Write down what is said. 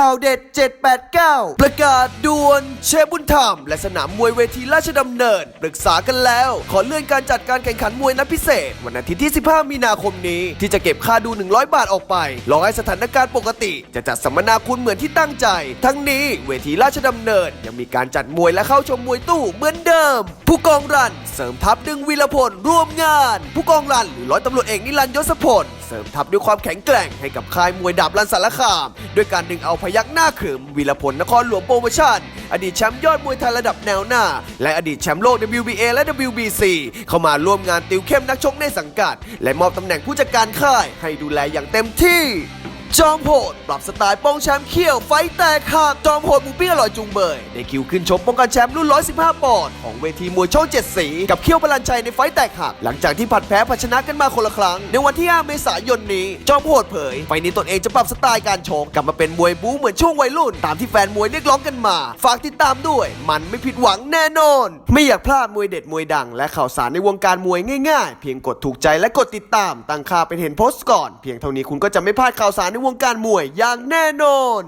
ข่าวเด็ด 789 ประกาศด่วนเชฟบุญธรรม และสนามมวยเวทีราชดำเนิน ปรึกษากันแล้ว ขอเลื่อนการจัดการแข่งขันมวยนัดพิเศษ วันอาทิตย์ที่ 15 มีนาคมนี้ ที่จะเก็บค่าดู 100 บาทออกไป รอให้สถานการณ์ปกติ จะจัดสัมมนาคุณเหมือนที่ตั้งใจ ทั้งนี้เวทีราชดำเนิน ยังมีการจัดมวยและเข้าชมมวยตู้เหมือนเดิม ผู้กองรัน เสริมทัพดึงวีรพลร่วมงาน ผู้กองรันหรือร้อยตำรวจเอกนิรันดร์ยศพล ริมทัพด้วยความแข็งแกร่งให้กับค่ายมวยดาบลันสารคาม ด้วยการดึงเอาพยักหน้าขึมวีรพลนครหลวงโปรโมชั่น อดีตแชมป์ยอดมวยไทยระดับแนวหน้า และอดีตแชมป์โลก WBA และ WBC เข้ามาร่วมงานติวเข้มนักชกในสังกัด และมอบตำแหน่งผู้จัดการค่ายให้ดูแลอย่างเต็มที่ จอมโหด ปรับสไตล์ป้องแชมป์เขี้ยวไฟแตกหักจอมโหดหมูปิ้งอร่อยจุงเบยได้คิวขึ้นชมป้องกันแชมป์รุ่น 115 ปอนด์ของเวทีมวยช่องเจ็ดสี กับเขี้ยวพลันชัยในไฟแตกหัก หลังจากที่ผัดแพ้ผัดชนะกันมาคนละครั้ง ในวันที่ 5 เมษายนนี้ จอมโหดเผย ไฟนี้ตนเองจะปรับสไตล์การชกกลับมาเป็นมวยบู๊เหมือนช่วงวัยรุ่น ตามที่แฟนมวยเรียกร้องกันมา ฝากติดตามด้วย มันไม่ผิดหวังแน่นอน ไม่อยากพลาดมวยเด็ดมวยดัง และข่าวสารในวงการมวยง่ายๆ เพียงกดถูกใจและกดติดตามตั้งค่าเป็นเห็นโพสต์ก่อน เพียงเท่านี้คุณก็จะไม่พลาดข่าวสารในวงการมวยอย่างแน่นอน